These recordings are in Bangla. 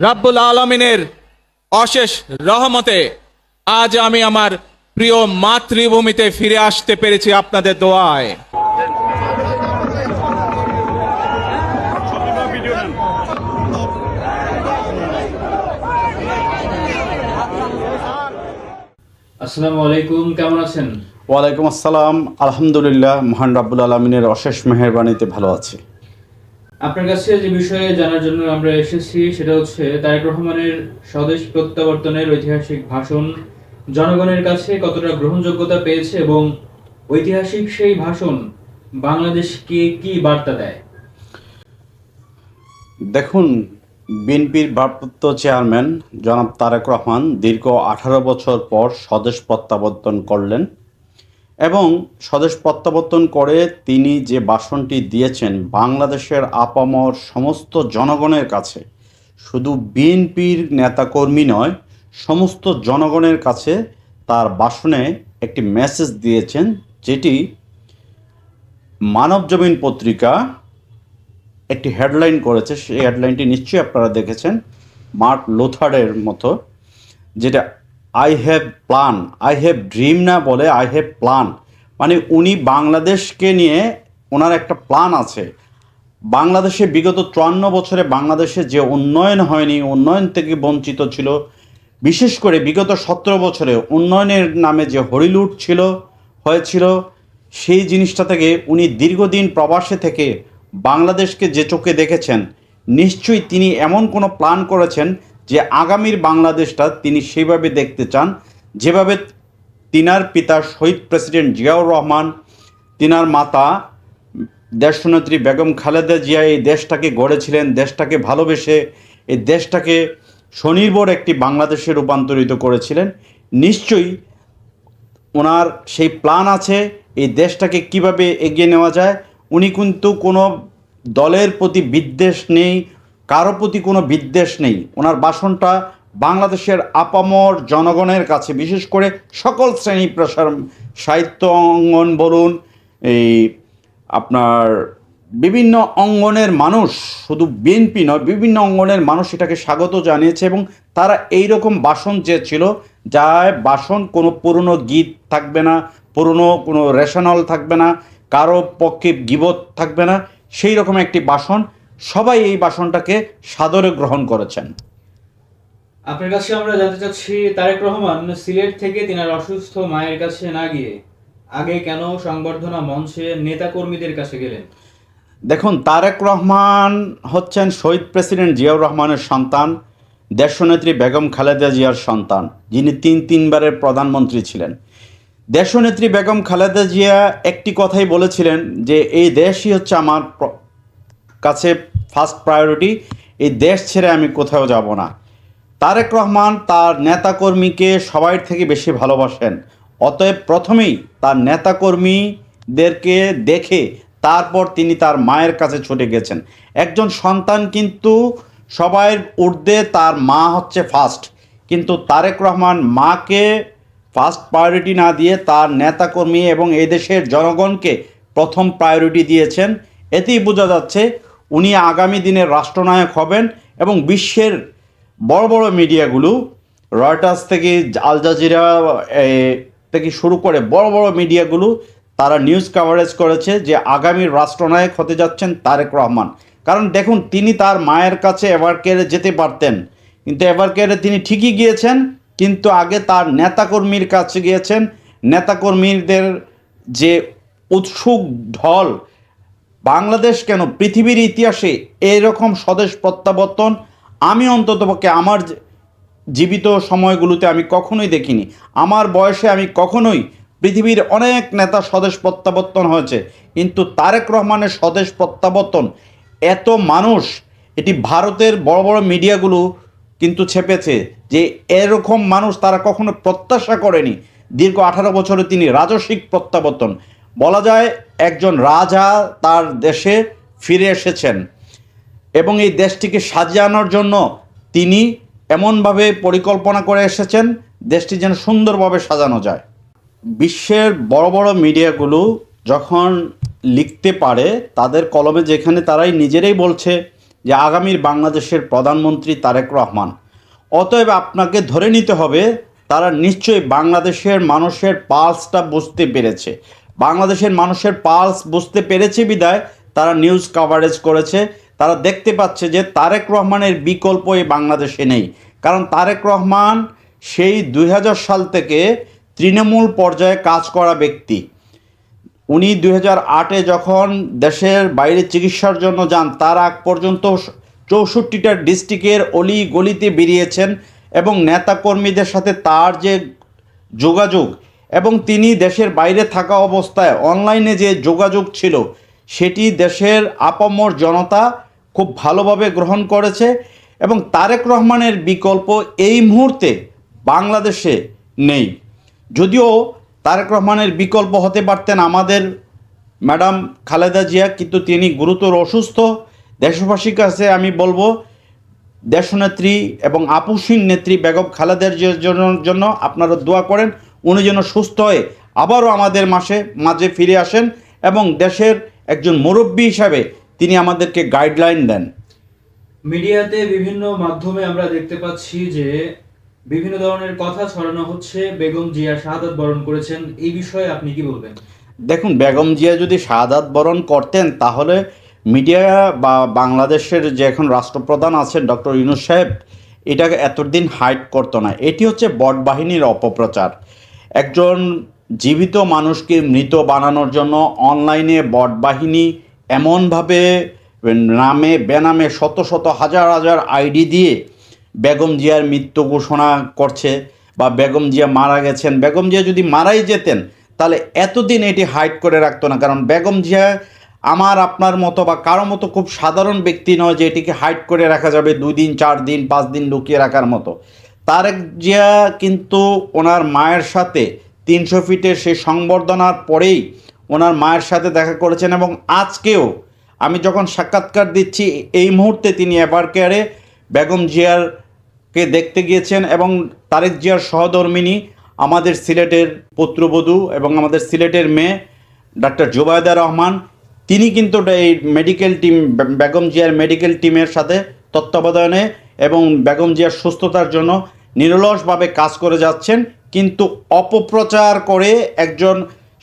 রাব্বুল আলমিনের অশেষ রহমতে আজ আমি আমার প্রিয় মাতৃভূমিতে ফিরে আসতে পেরেছি আপনাদের দোয়ায়। আসসালামু আলাইকুম কেমন আছেন? ওয়ালাইকুম আসসালাম। আলহামদুলিল্লাহ মহান রাব্বুল আলমিনের অশেষ মেহেরবানিতে ভালো আছি। আপনার কাছে যে বিষয়ে জানার জন্য আমরা এসেছি, সেটা হচ্ছে তারেক রহমানের স্বদেশ প্রত্যাবর্তনের ঐতিহাসিক ভাষণ। জনগণের কাছে কতটা গ্রহণযোগ্যতা পেয়েছে এবং ঐতিহাসিক সেই ভাষণ বাংলাদেশকে কি বার্তা দেয়? দেখুন, বিএনপির ভারপ্রাপ্ত চেয়ারম্যান জনাব তারেক রহমান দীর্ঘ আঠারো বছর পর স্বদেশ প্রত্যাবর্তন করলেন। এবং স্বদেশ প্রত্যাবর্তন করে তিনি যে ভাষণটি দিয়েছেন বাংলাদেশের আপামর সমস্ত জনগণের কাছে, শুধু বিএনপির নেতাকর্মী নয়, সমস্ত জনগণের কাছে তার ভাষণে একটি মেসেজ দিয়েছেন, যেটি মানবজমিন পত্রিকা একটি হেডলাইন করেছে। সেই হেডলাইনটি নিশ্চয়ই আপনারা দেখেছেন, মার্ক লোথারের মতো, যেটা I have plan I have dream না বলে আই হ্যাভ প্ল্যান মানে উনি বাংলাদেশকে নিয়ে ওনার একটা প্ল্যান আছে। বাংলাদেশে বিগত চুয়ান্ন বছরে বাংলাদেশে যে উন্নয়ন হয়নি, উন্নয়ন থেকে বঞ্চিত ছিল, বিশেষ করে বিগত সতেরো বছরে উন্নয়নের নামে যে হরিলুট ছিল, হয়েছিল, সেই জিনিসটা থেকে উনি দীর্ঘদিন প্রবাসে থেকে বাংলাদেশকে যে চোখে দেখেছেন, নিশ্চয়ই তিনি এমন কোনো প্ল্যান করেছেন যে আগামীর বাংলাদেশটা তিনি সেইভাবে দেখতে চান। যেভাবে তিনার পিতা শহীদ প্রেসিডেন্ট জিয়াউর রহমান, তিনার মাতা দেশনেত্রী বেগম খালেদা জিয়া এই দেশটাকে গড়েছিলেন, দেশটাকে ভালোবেসে এই দেশটাকে স্বনির্ভর একটি বাংলাদেশে রূপান্তরিত করেছিলেন। নিশ্চয়ই ওনার সেই প্ল্যান আছে, এই দেশটাকে কীভাবে এগিয়ে নেওয়া যায়। উনি কিন্তু কোনো দলের প্রতি বিদ্বেষ নেই কারও প্রতি কোনো বিদ্বেষ নেই। ওনার ভাষণটা বাংলাদেশের আপামর জনগণের কাছে, বিশেষ করে সকল শ্রেণি পেশার সাহিত্য অঙ্গন বলুন, এই আপনার বিভিন্ন অঙ্গনের মানুষ, শুধু বিএনপি নয়, বিভিন্ন অঙ্গনের মানুষ এটাকে স্বাগত জানিয়েছে এবং তারা এই রকম বাসন চেয়েছিল যা বাসন কোনো পুরনো গীত থাকবে না, পুরনো কোনো রেশনাল থাকবে না, কারও পক্ষে গিবত থাকবে না সেই রকম একটি বাসন সবাই এই বাসনটাকে সাদরে গ্রহণ করেছেন। আপনার কাছে আমরা জানতে চাচ্ছি তারেক রহমান সিলেট থেকে তিনার অসুস্থ মায়ের কাছে না গিয়ে আগে কেন সংবর্ধনা মঞ্চে নেতাকর্মীদের কাছে গেলেন? দেখুন তারেক রহমান হচ্ছেন শহীদ প্রেসিডেন্ট জিয়াউর রহমানের সন্তান দেশনেত্রী বেগম খালেদা জিয়ার সন্তান যিনি তিন তিনবারের প্রধানমন্ত্রী ছিলেন। দেশনেত্রী বেগম খালেদা জিয়া একটি কথাই বলেছিলেন যে এই দেশই হচ্ছে আমার কাছে ফার্স্ট প্রায়োরিটি এই দেশ ছেড়ে আমি কোথাও যাব না। তারেক রহমান তার নেতাকর্মীকে সবাই থেকে বেশি ভালোবাসেন। অতএব প্রথমেই তার নেতাকর্মীদেরকে দেখে তারপর তিনি তার মায়ের কাছে ছুটে গেছেন। একজন সন্তান কিন্তু সবাইয়ের ঊর্ধ্বে তার মা হচ্ছে ফার্স্ট কিন্তু তারেক রহমান মাকে ফার্স্ট প্রায়োরিটি না দিয়ে তার নেতাকর্মী এবং এই দেশের জনগণকে প্রথম প্রায়োরিটি দিয়েছেন। এতেই বোঝা যাচ্ছে উনি আগামী দিনের রাষ্ট্রনায়ক হবেন এবং বিশ্বের বড় বড় মিডিয়াগুলো রয়টার্স থেকে আল জাজিরা থেকে শুরু করে বড় বড় মিডিয়াগুলো তারা নিউজ কাভারেজ করেছে যে আগামী রাষ্ট্রনায়ক হতে যাচ্ছেন তারেক রহমান। কারণ দেখুন, তিনি তার মায়ের কাছে এভার কেয়ারে যেতে পারতেন। কিন্তু এভার কেয়ারে তিনি ঠিকই গিয়েছেন, কিন্তু আগে তার নেতাকর্মীর কাছে গিয়েছেন। নেতাকর্মীদের যে উৎসুক ঢল বাংলাদেশ কেন পৃথিবীর ইতিহাসে এরকম স্বদেশ প্রত্যাবর্তন? আমি অন্ততপক্ষে আমার জীবিত সময়গুলোতে আমি কখনোই দেখিনি। আমার বয়সে আমি কখনোই পৃথিবীর অনেক নেতা স্বদেশ প্রত্যাবর্তন হয়েছে। কিন্তু তারেক রহমানের স্বদেশ প্রত্যাবর্তন এত মানুষ, এটি ভারতের বড় বড় মিডিয়াগুলো কিন্তু ছেপেছে যে এরকম মানুষ তারা কখনো প্রত্যাশা করেনি। দীর্ঘ আঠারো বছরে তিনি রাজস্বিক প্রত্যাবর্তন। বলা যায় একজন রাজা তার দেশে ফিরে এসেছেন এবং এই দেশটিকে সাজানোর জন্য তিনি এমনভাবে পরিকল্পনা করে এসেছেন, দেশটি যেন সুন্দরভাবে সাজানো যায়। বিশ্বের বড় বড় মিডিয়াগুলো যখন লিখতে পারে, তাদের কলমে যেখানে তারাই নিজেরাই বলছে যে আগামীর বাংলাদেশের প্রধানমন্ত্রী তারেক রহমান। অতএব আপনাকে ধরে নিতে হবে, তারা নিশ্চয়ই বাংলাদেশের মানুষের পালসটা বুঝতে পেরেছে। বাংলাদেশের মানুষের পালস বুঝতে পেরেছে বিদায়, তারা নিউজ কভারেজ করেছে। তারা দেখতে পাচ্ছে যে তারেক রহমানের বিকল্প এই বাংলাদেশে নেই। কারণ তারেক রহমান সেই দুই হাজার সাল থেকে তৃণমূল পর্যায়ে কাজ করা ব্যক্তি। উনি দু হাজার আটে যখন দেশের বাইরে চিকিৎসার জন্য যান, তার আগ পর্যন্ত চৌষট্টিটা ডিস্ট্রিক্টের অলি গলিতে বেরিয়েছেন এবং নেতাকর্মীদের সাথে তার যে যোগাযোগ এবং তিনি দেশের বাইরে থাকা অবস্থায় অনলাইনে যে যোগাযোগ ছিল, সেটি দেশের আপামর জনতা খুব ভালোভাবে গ্রহণ করেছে এবং তারেক রহমানের বিকল্প এই মুহূর্তে বাংলাদেশে নেই। যদিও তারেক রহমানের বিকল্প হতে পারতেন আমাদের ম্যাডাম খালেদা জিয়া, কিন্তু তিনি গুরুতর অসুস্থ। দেশবাসীর কাছে আমি বলব, দেশনেত্রী এবং আপুসীন নেত্রী বেগম খালেদার জন্য আপনারা দোয়া করেন। উনি যেন সুস্থ হয়ে আবারও আমাদের মাসে মাঝে ফিরে আসেন এবং দেশের একজন মুরব্বী হিসাবে তিনি আমাদেরকে গাইডলাইন দেন। মিডিয়াতে বিভিন্ন মাধ্যমে আমরা দেখতে পাচ্ছি যে বিভিন্ন ধরনের কথা ছড়ানো হচ্ছে। বেগম জিয়া শাহাদাত বরণ করেছেন। এই বিষয়ে আপনি কি বলবেন? দেখুন বেগম জিয়া যদি শাহাদাত বরণ করতেন তাহলে মিডিয়া বা বাংলাদেশের যে এখন রাষ্ট্রপ্রধান আছেন ডক্টর ইউনুস সাহেব এটাকে এতদিন হাইট করতো না। এটি হচ্ছে বট বাহিনীর অপপ্রচার। একজন জীবিত মানুষকে মৃত বানানোর জন্য অনলাইনে বট বাহিনী এমনভাবে নামে, বেনামে শত শত হাজার হাজার আইডি দিয়ে বেগম জিয়ার মৃত্যু ঘোষণা করছে বা বেগম জিয়া মারা গেছেন। বেগম জিয়া যদি মারাই যেতেন, তাহলে এতদিন এটি হাইড করে রাখতো না। কারণ বেগম জিয়া আমার, আপনার মতো বা কারও মতো খুব সাধারণ ব্যক্তি নয় যে এটিকে হাইড করে রাখা যাবে দুই দিন, চার দিন, পাঁচ দিন লুকিয়ে রাখার মতো। তারেক জিয়া কিন্তু ওনার মায়ের সাথে তিনশো ফিটের সেই সংবর্ধনার পরেই ওনার মায়ের সাথে দেখা করেছেন এবং আজকেও আমি যখন সাক্ষাৎকার দিচ্ছি, এই মুহূর্তে তিনি এভার কেয়ারে বেগম জিয়ারকে দেখতে গিয়েছেন এবং তারেক জিয়ার সহধর্মিনী, আমাদের সিলেটের পুত্রবধূ এবং আমাদের সিলেটের মেয়ে, ডাক্তার জুবায়দা রহমান, তিনি কিন্তু এই মেডিকেল টিম বেগম জিয়ার মেডিকেল টিমের সাথে তত্ত্বাবধানে এবং বেগম জিয়ার সুস্থতার জন্য নিরলসভাবে কাজ করে যাচ্ছেন, কিন্তু অপপ্রচার করে একজন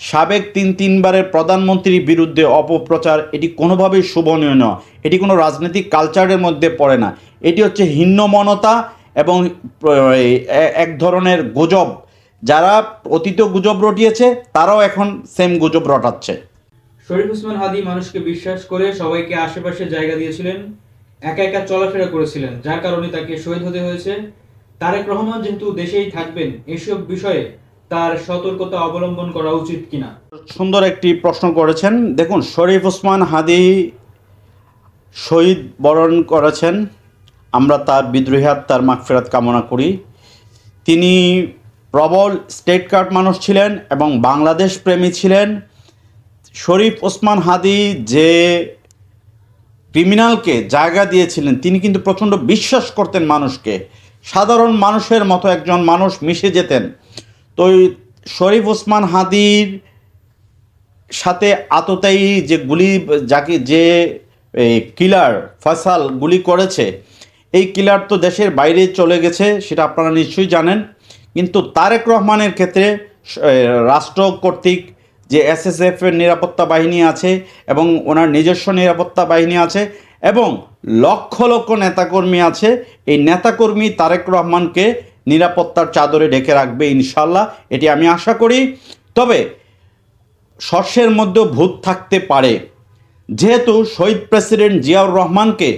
সাবেক তিন তিনবারের প্রধানমন্ত্রীর বিরুদ্ধে অপপ্রচার, এটি কোনোভাবেই শোভনীয় নয়। এটি কোনো রাজনৈতিক কালচারের মধ্যে পড়ে না। এটি হচ্ছে হিন্নমনতা এবং এক ধরনের গুজব। যারা অতীত গুজব রটিয়েছে, তারাও এখন সেম গুজব রটাচ্ছে। শরীফ উসমান হাদি মানুষকে বিশ্বাস করে সবাইকে আশেপাশে জায়গা দিয়েছিলেন। একা একা চলাফেরা করেছিলেন, যার কারণে তাকে শহীদ হতে হয়েছে। তারেক রহমান যেহেতু দেশেই থাকবেন, এসব বিষয়ে তার সতর্কতা অবলম্বন করা উচিত কিনা? সুন্দর একটি প্রশ্ন করেছেন। দেখুন, শরীফ ওসমান হাদি শহীদ বরণ করেছেন। আমরা তার বিদ্রোহী আত্মার মাগফেরাত কামনা করি। তিনি প্রবল স্টেট কার্ড মানুষ ছিলেন এবং বাংলাদেশ প্রেমী ছিলেন। শরীফ ওসমান হাদি যে ক্রিমিনালকে জায়গা দিয়েছিলেন, তিনি কিন্তু প্রচণ্ড বিশ্বাস করতেন মানুষকে। সাধারণ মানুষের মতো একজন মানুষ মিশে যেতেন। তো শরীফ ওসমান হাদির সাথে আততায়ী যে গুলি, যাকে যে কিলার ফয়সাল গুলি করেছে, এই কিলার তো দেশের বাইরে চলে গেছে, সেটা আপনারা নিশ্চয়ই জানেন। কিন্তু তারেক রহমানের ক্ষেত্রে রাষ্ট্র কর্তৃক যে এসএসএফ এর নিরাপত্তা বাহিনী আছে এবং ওনার নিজস্ব নিরাপত্তা বাহিনী আছে এবং লক্ষ লক্ষ নেতাকর্মী আছে, এই নেতাকর্মী তারেক রহমানকে নিরাপত্তার চাদরে ঢেকে রাখবে ইনশাল্লাহ এটি আমি আশা করি। তবে শস্যের মধ্যেও ভূত থাকতে পারে। যেহেতু শহীদ প্রেসিডেন্ট জিয়াউর রহমানকে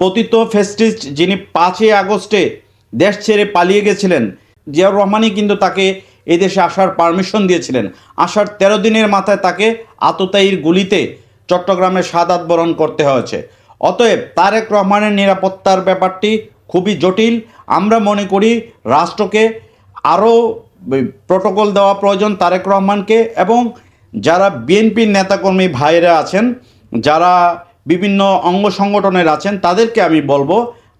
পতিত ফেস্টিস্ট যিনি পাঁচই আগস্টে দেশ ছেড়ে পালিয়ে গেছিলেন, জিয়াউর রহমানই কিন্তু তাকে এই দেশে আসার পারমিশন দিয়েছিলেন। আসার তেরো দিনের মাথায় তাকে আততায়ীর গুলিতে চট্টগ্রামে সাদাত বরণ করতে হয়েছে। অতএব তারেক রহমানের নিরাপত্তার ব্যাপারটি খুবই জটিল। আমরা মনে করি রাষ্ট্রকে আরও প্রোটোকল দেওয়া প্রয়োজন তারেক রহমানকে এবং যারা বিএনপির নেতাকর্মী ভাইয়েরা আছেন, যারা বিভিন্ন অঙ্গ সংগঠনের আছেন, তাদেরকে আমি বলব,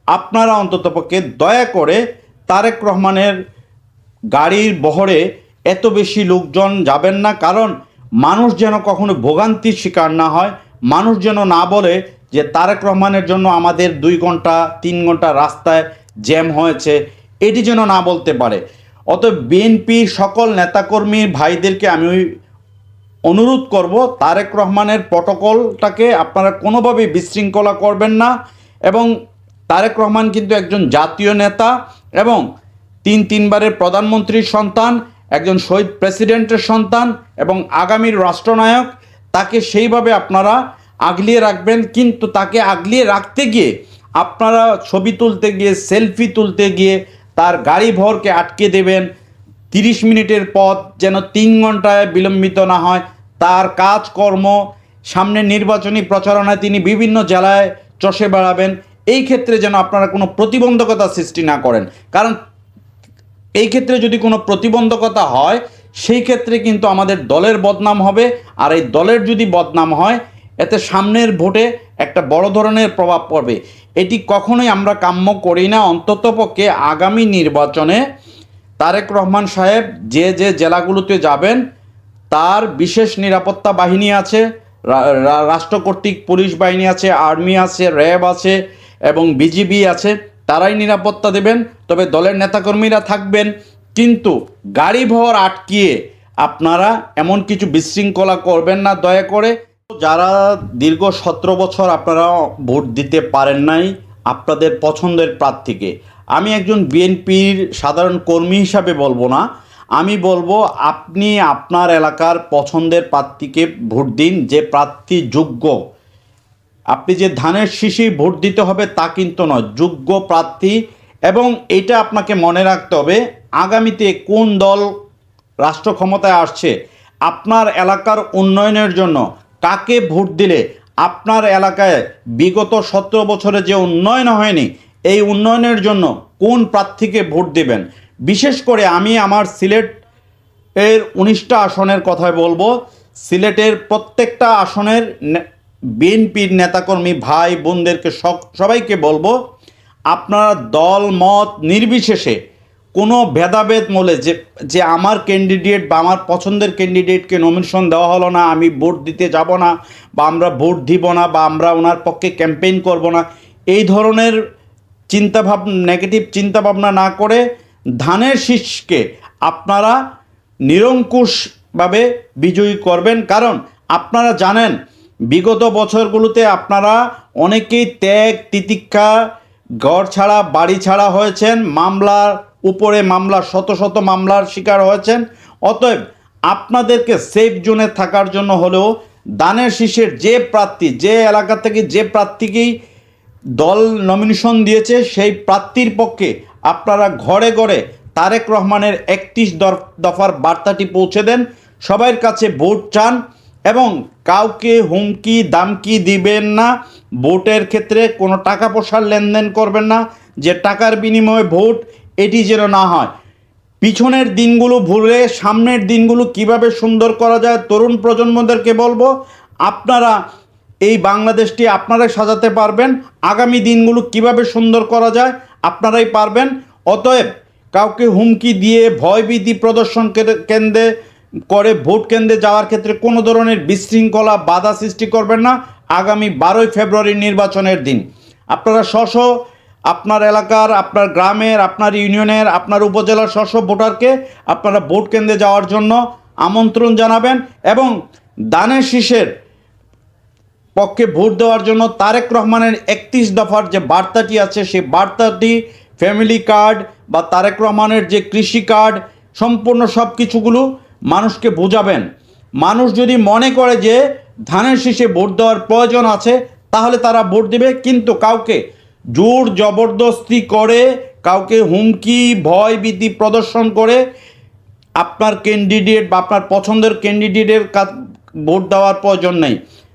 আপনারা অন্ততপক্ষে দয়া করে তারেক রহমানের গাড়ির বহরে এত বেশি লোকজন যাবেন না, কারণ মানুষ যেন কখনো ভোগান্তির শিকার না হয়, মানুষ যেন না বলে যে তারেক রহমানের জন্য আমাদের দুই ঘণ্টা, তিন ঘণ্টা রাস্তায় জ্যাম হয়েছে, এটি যেন না বলতে পারে। অত বিএনপি সকল নেতাকর্মী ভাইদেরকে আমি অনুরোধ করব, তারেক রহমানের প্রটোকলটাকে আপনারা কোনোভাবেই বিশৃঙ্খলা করবেন না এবং তারেক রহমান কিন্তু একজন জাতীয় নেতা এবং তিন তিনবারের প্রধানমন্ত্রীর সন্তান, একজন শহীদ প্রেসিডেন্টের সন্তান এবং আগামীর রাষ্ট্রনায়ক, তাকে সেইভাবে আপনারা আগলিয়ে রাখবেন। কিন্তু তাকে আগলিয়ে রাখতে গিয়ে আপনারা ছবি তুলতে গিয়ে, সেলফি তুলতে গিয়ে তার গাড়ি ভরকে আটকে দেবেন। তিরিশ মিনিটের পথ যেন তিন ঘন্টায় বিলম্বিত না হয়। তার কাজকর্ম, সামনে নির্বাচনী প্রচারণায় তিনি বিভিন্ন জেলায় চষে বেড়াবেন। এই ক্ষেত্রে যেন আপনারা কোনো প্রতিবন্ধকতা সৃষ্টি না করেন। কারণ এই ক্ষেত্রে যদি কোনো প্রতিবন্ধকতা হয়, সেই ক্ষেত্রে কিন্তু আমাদের দলের বদনাম হবে। আর এই দলের যদি বদনাম হয়, এতে সামনের ভোটে একটা বড় ধরনের প্রভাব পড়বে। এটি কখনোই আমরা কাম্য করি না। অন্ততপক্ষে আগামী নির্বাচনে তারেক রহমান সাহেব যে যে জেলাগুলোতে যাবেন, তার বিশেষ নিরাপত্তা বাহিনী আছে রাষ্ট্র কর্তৃক পুলিশ বাহিনী আছে, আর্মি আছে, র্যাব আছে এবং বিজিবি আছে। তারাই নিরাপত্তা দেবেন, তবে দলের নেতাকর্মীরা থাকবেন। কিন্তু গাড়ি ভর আটকিয়ে আপনারা এমন কিছু বিশৃঙ্খলা করবেন না, দয়া করে। যারা দীর্ঘ সতেরো বছর আপনারা ভোট দিতে পারেন নাই, আপনাদের পছন্দের প্রার্থীকে। আমি একজন বিএনপির সাধারণ কর্মী হিসাবে বলব না। আমি বলব, আপনি আপনার এলাকার পছন্দের প্রার্থীকে ভোট দিন, যে প্রার্থী যোগ্য। আপনি যে ধানের শীষেই ভোট দিতে হবে তা কিন্তু নয়, যোগ্য প্রার্থী এবং এটা আপনাকে মনে রাখতে হবে, আগামীতে কোন দল রাষ্ট্র ক্ষমতায় আসছে, আপনার এলাকার উন্নয়নের জন্য কাকে ভোট দিলে আপনার এলাকায় বিগত সতেরো বছরে যে উন্নয়ন হয়নি, এই উন্নয়নের জন্য কোন প্রার্থীকে ভোট দেবেন? বিশেষ করে আমি আমার সিলেট এর উনিশটা আসনের কথায় বলব, সিলেটের প্রত্যেকটা আসনের বিএনপির নেতাকর্মী ভাই বোনদেরকে সবাইকে বলব, আপনারা দল, মত নির্বিশেষে কোনো ভেদাভেদ মলে যে যে আমার ক্যান্ডিডেট বা আমার পছন্দের ক্যান্ডিডেটকে নমিনেশন দেওয়া হলো না, আমি ভোট দিতে যাব না, বা আমরা ভোট দিব না, বা আমরা ওনার পক্ষে ক্যাম্পেইন করব না, এই ধরনের চিন্তাভাব নেগেটিভ চিন্তাভাবনা না করে ধানের শীষকে আপনারা নিরঙ্কুশভাবে বিজয়ী করবেন। কারণ আপনারা জানেন বিগত বছরগুলোতে আপনারা অনেকেই ত্যাগ, তিতিক্ষা, ঘর ছাড়া, বাড়ি ছাড়া হয়েছেন, মামলার উপরে মামলা, শত শত মামলার শিকার হয়েছেন। অতএব আপনাদেরকে সেফ জোনে থাকার জন্য হলেও দানের শীষের যে প্রার্থী, যে এলাকা থেকে যে প্রার্থীকেই দল নমিনেশন দিয়েছে, সেই প্রার্থীর পক্ষে আপনারা ঘরে ঘরে তারেক রহমানের একত্রিশ দফার বার্তাটি পৌঁছে দেন। সবার কাছে ভোট চান। এবং কাউকে হুমকি, দামকি দিবেন না। ভোটের ক্ষেত্রে কোনো টাকা পয়সার লেনদেন করবেন না। যে টাকার বিনিময়ে ভোট, এটি যেন না হয়। পিছনের দিনগুলো ভুলে সামনের দিনগুলো কীভাবে সুন্দর করা যায়, তরুণ প্রজন্মদেরকে বলব, আপনারা এই বাংলাদেশটি আপনারাই সাজাতে পারবেন। আগামী দিনগুলো কীভাবে সুন্দর করা যায়, আপনারাই পারবেন। অতএব কাউকে হুমকি দিয়ে ভয়ভীতি প্রদর্শন কেন্দ্রে- করে ভোট কেন্দ্রে যাওয়ার ক্ষেত্রে কোনো ধরনের বিশৃঙ্খলা বাধা সৃষ্টি করবেন না আগামী বারোই ফেব্রুয়ারি নির্বাচনের দিন। আপনারা স্ব আপনার এলাকার, আপনার গ্রামের, আপনার ইউনিয়নের, আপনার উপজেলার স্ব ভোটারকে আপনারা ভোট কেন্দ্রে যাওয়ার জন্য আমন্ত্রণ জানাবেন এবং দানের শীষের পক্ষে ভোট দেওয়ার জন্য তারেক রহমানের একত্রিশ দফার যে বার্তাটি আছে, সেই বার্তাটি ফ্যামিলি কার্ড বা তারেক রহমানের যে কৃষি কার্ড, সম্পূর্ণ সব কিছুগুলো মানুষকে বোঝাবেন। মানুষ যদি মনে করে যে ধানের শীষে ভোট দেওয়ার প্রয়োজন আছে, তাহলে তারা ভোট দেবে। কিন্তু কাউকে জোর জবরদস্তি করে, কাউকে হুমকি, ভয় ভীতি প্রদর্শন করে আপনার ক্যান্ডিডেট বা আপনার পছন্দের ক্যান্ডিডেটের ভোট দেওয়ার প্রয়োজন নেই।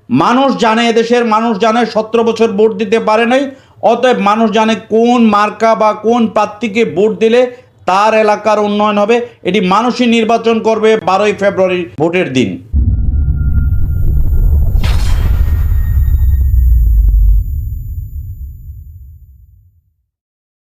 মানুষ জানে এদেশের, মানুষ জানে সতেরো বছর ভোট দিতে পারে নাই। অতএব মানুষ জানে কোন মার্কা বা কোন প্রার্থীকে ভোট দিলে তার এলাকার উন্নয়ন হবে। এটি মানুষই নির্বাচন করবে বারোই ফেব্রুয়ারি ভোটের দিন।